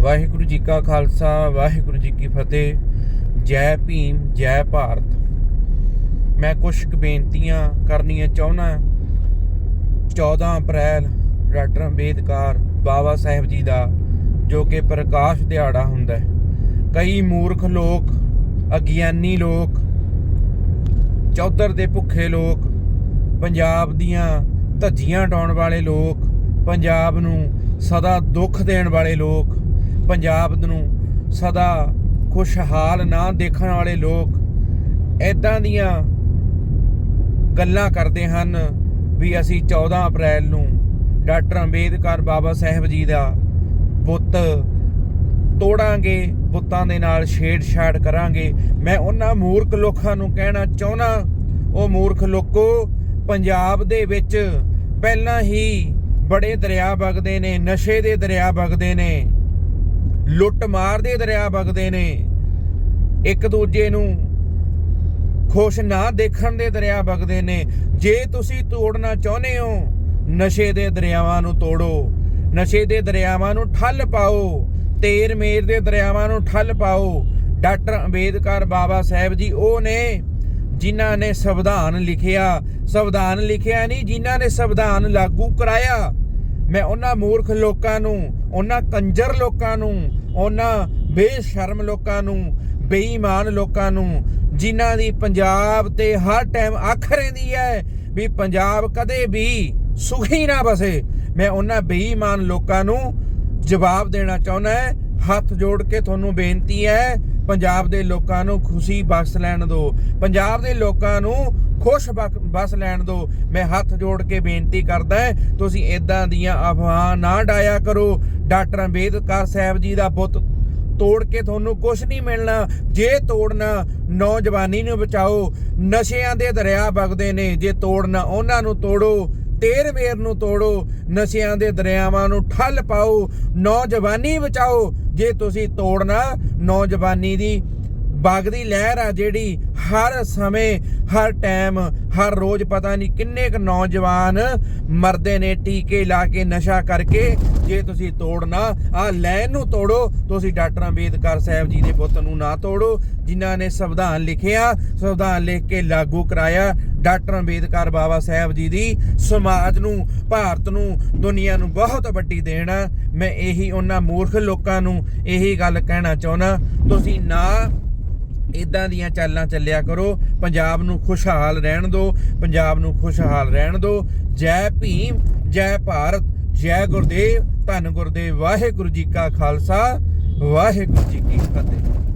ਵਾਹਿਗੁਰੂ ਜੀ ਕਾ ਖਾਲਸਾ, ਵਾਹਿਗੁਰੂ ਜੀ ਕੀ ਫਤਿਹ। ਜੈ ਭੀਮ, ਜੈ ਭਾਰਤ। ਮੈਂ ਕੁਝ ਕੁ ਬੇਨਤੀਆਂ ਕਰਨੀਆਂ ਚਾਹੁੰਦਾ 14 ਅਪ੍ਰੈਲ, ਡਾਕਟਰ ਅੰਬੇਦਕਰ ਬਾਬਾ ਸਾਹਿਬ ਜੀ ਦਾ, ਜੋ ਕਿ ਪ੍ਰਕਾਸ਼ ਦਿਹਾੜਾ ਹੁੰਦਾ ਹੈ। ਕਈ ਮੂਰਖ ਲੋਕ, ਅਗਿਆਨੀ ਲੋਕ, ਚੌਧਰ ਦੇ ਭੁੱਖੇ ਲੋਕ, ਪੰਜਾਬ ਦੀਆਂ ਧੱਜੀਆਂ ਡਾਉਣ ਵਾਲੇ ਲੋਕ, ਪੰਜਾਬ ਨੂੰ ਸਦਾ ਦੁੱਖ ਦੇਣ ਵਾਲੇ ਲੋਕ ਪੰਜਾਬ ਨੂੰ ਸਦਾ ਖੁਸ਼ਹਾਲ ਨਾ ਦੇਖਣ ਵਾਲੇ ਲੋਕ ਐਦਾਂ ਦੀਆਂ ਗੱਲਾਂ ਕਰਦੇ ਹਨ ਵੀ ਅਸੀਂ 14 ਅਪ੍ਰੈਲ ਨੂੰ ਡਾਕਟਰ ਅੰਬੇਦਕਰ ਬਾਬਾ ਸਾਹਿਬ ਜੀ ਦਾ ਬੁੱਤ ਤੋੜਾਂਗੇ, ਬੁੱਤਾਂ ਦੇ ਨਾਲ ਛੇੜਛਾੜ ਕਰਾਂਗੇ। ਮੈਂ ਉਹਨਾਂ ਮੂਰਖ ਲੋਕਾਂ ਨੂੰ ਕਹਿਣਾ ਚਾਹੁੰਦਾ, ਉਹ ਮੂਰਖ ਲੋਕੋ, ਪੰਜਾਬ ਦੇ ਵਿੱਚ ਪਹਿਲਾਂ ਹੀ ਬੜੇ ਦਰਿਆ ਵਗਦੇ ਨੇ, ਨਸ਼ੇ ਦੇ ਦਰਿਆ ਵਗਦੇ ਨੇ। ਲੁੱਟ ਮਾਰਦੇ ਦਰਿਆ ਵਗਦੇ ਨੇ। ਇੱਕ ਦੂਜੇ ਨੂੰ ਖੁਸ਼ ਨਾ ਦੇਖਣ ਦੇ ਦਰਿਆ ਵਗਦੇ ਨੇ। ਜੇ ਤੁਸੀਂ ਤੋੜਨਾ ਚਾਹੁੰਦੇ ਹੋ, ਨਸ਼ੇ ਦੇ ਦਰਿਆਵਾਂ ਨੂੰ ਤੋੜੋ। ਨਸ਼ੇ ਦੇ ਦਰਿਆਵਾਂ ਨੂੰ ਠੱਲ ਪਾਓ। ਤੇਰ ਮੇਰ ਦੇ ਦਰਿਆਵਾਂ ਨੂੰ ਠੱਲ ਪਾਓ। ਡਾਕਟਰ ਅੰਬੇਦਕਰ ਬਾਬਾ ਸਾਹਿਬ ਜੀ ਉਹ ਨੇ ਜਿਨ੍ਹਾਂ ਨੇ ਸੰਵਿਧਾਨ ਲਿਖਿਆ। ਸੰਵਿਧਾਨ ਲਿਖਿਆ ਨਹੀਂ, ਜਿਨ੍ਹਾਂ ਨੇ ਸੰਵਿਧਾਨ ਲਾਗੂ ਕਰਾਇਆ। ਮੈਂ ਉਹਨਾਂ ਮੂਰਖ ਲੋਕਾਂ ਨੂੰ, ਉਹਨਾਂ ਕੰਜਰ ਲੋਕਾਂ ਨੂੰ ਉਹਨਾਂ ਬੇਸ਼ਰਮ ਲੋਕਾਂ ਨੂੰ, ਬੇਈਮਾਨ ਲੋਕਾਂ ਨੂੰ, ਜਿਨ੍ਹਾਂ ਦੀ ਪੰਜਾਬ ਤੇ ਹਰ ਟਾਈਮ ਅੱਖ ਰਹਿੰਦੀ ਹੈ ਵੀ ਪੰਜਾਬ ਕਦੇ ਵੀ ਸੁਖੀ ਨਾ ਬਸੇ। ਮੈਂ ਉਹਨਾਂ ਬੇਈਮਾਨ ਲੋਕਾਂ ਨੂੰ ਜਵਾਬ ਦੇਣਾ ਚਾਹੁੰਦਾ ਹੈ। ਹੱਥ ਜੋੜ ਕੇ ਤੁਹਾਨੂੰ ਬੇਨਤੀ ਹੈ ਪੰਜਾਬ ਦੇ ਲੋਕਾਂ ਨੂੰ ਖੁਸ਼ੀ ਬਖਸ਼ ਲੈਣ ਦਿਓ ਪੰਜਾਬ ਦੇ ਲੋਕਾਂ ਨੂੰ ਖੁਸ਼ ਬਖ- ਬਸ ਲੈਣ ਦਿਓ ਮੈਂ ਹੱਥ ਜੋੜ ਕੇ ਬੇਨਤੀ ਕਰਦਾ ਤੁਸੀਂ ਇਦਾਂ ਦੀਆਂ ਅਫਵਾਹਾਂ ਨਾ ਡਾਇਆ ਕਰੋ। ਡਾਕਟਰ ਅੰਬੇਦਕਰ ਸਾਹਿਬ ਜੀ ਦਾ ਬੁੱਤ ਤੋੜ ਕੇ ਤੁਹਾਨੂੰ ਕੁਝ ਨਹੀਂ ਮਿਲਣਾ। ਜੇ ਤੋੜਨਾ, ਨੌਜਵਾਨੀ ਨੂੰ ਬਚਾਓ। ਨਸ਼ਿਆਂ ਦੇ ਦਰਿਆ ਵਗਦੇ ਨੇ। ਜੇ ਤੋੜਨਾ, ਉਹਨਾਂ ਨੂੰ ਤੋੜੋ। ਤੇਰ ਮੇਰ ਨੂੰ ਤੋੜੋ, ਨਸ਼ਿਆਂ ਦੇ ਦਰਿਆਵਾਂ ਨੂੰ ਠੱਲ ਪਾਓ, ਨੌਜਵਾਨੀ ਬਚਾਓ। ਜੇ ਤੁਸੀਂ ਤੋੜਨਾ, ਨੌਜਵਾਨੀ ਦੀ ਬਾਗਦੀ ਲਹਿਰ ਆ ਜਿਹੜੀ ਹਰ ਸਮੇਂ, ਹਰ ਟਾਈਮ, ਹਰ ਰੋਜ਼ ਪਤਾ ਨਹੀਂ ਕਿੰਨੇ ਕੁ ਨੌਜਵਾਨ ਮਰਦੇ ਨੇ ਟੀਕੇ ਲਾ ਕੇ ਨਸ਼ਾ ਕਰਕੇ। ਜੇ ਤੁਸੀਂ ਤੋੜਨਾ ਆ ਲੈਨ ਨੂੰ ਤੋੜੋ। ਤੁਸੀਂ ਡਾਕਟਰ ਅੰਬੇਦਕਰ ਸਾਹਿਬ ਜੀ ਦੇ ਪੁੱਤ ਨੂੰ ਨਾ ਤੋੜੋ, ਜਿਨ੍ਹਾਂ ਨੇ ਸੰਵਿਧਾਨ ਲਿਖਿਆ, ਸੰਵਿਧਾਨ ਲਿਖ ਕੇ ਲਾਗੂ ਕਰਾਇਆ। ਡਾਕਟਰ ਅੰਬੇਦਕਰ ਬਾਬਾ ਸਾਹਿਬ ਜੀ ਦੀ, ਸਮਾਜ ਨੂੰ, ਭਾਰਤ ਨੂੰ, ਦੁਨੀਆ ਨੂੰ ਬਹੁਤ ਵੱਡੀ ਦੇਣ। ਆ ਮੈਂ ਇਹੀ ਉਹਨਾਂ ਮੂਰਖ ਲੋਕਾਂ ਨੂੰ ਇਹੀ ਗੱਲ ਕਹਿਣਾ ਚਾਹੁੰਦਾ। ਤੁਸੀਂ ਨਾ ਇਦਾਂ ਦੀਆਂ ਚਾਲਾਂ ਚੱਲਿਆ ਕਰੋ। ਪੰਜਾਬ ਨੂੰ ਖੁਸ਼ਹਾਲ ਰਹਿਣ ਦਿਓ। ਪੰਜਾਬ ਨੂੰ ਖੁਸ਼ਹਾਲ ਰਹਿਣ ਦਿਓ। ਜੈ ਭੀਮ, ਜੈ ਭਾਰਤ, ਜੈ ਗੁਰਦੇਵ, ਧੰਨ ਗੁਰਦੇਵ, ਵਾਹਿਗੁਰੂ ਜੀ ਕਾ ਖਾਲਸਾ, ਵਾਹਿਗੁਰੂ ਜੀ ਕੀ ਫਤਿਹ।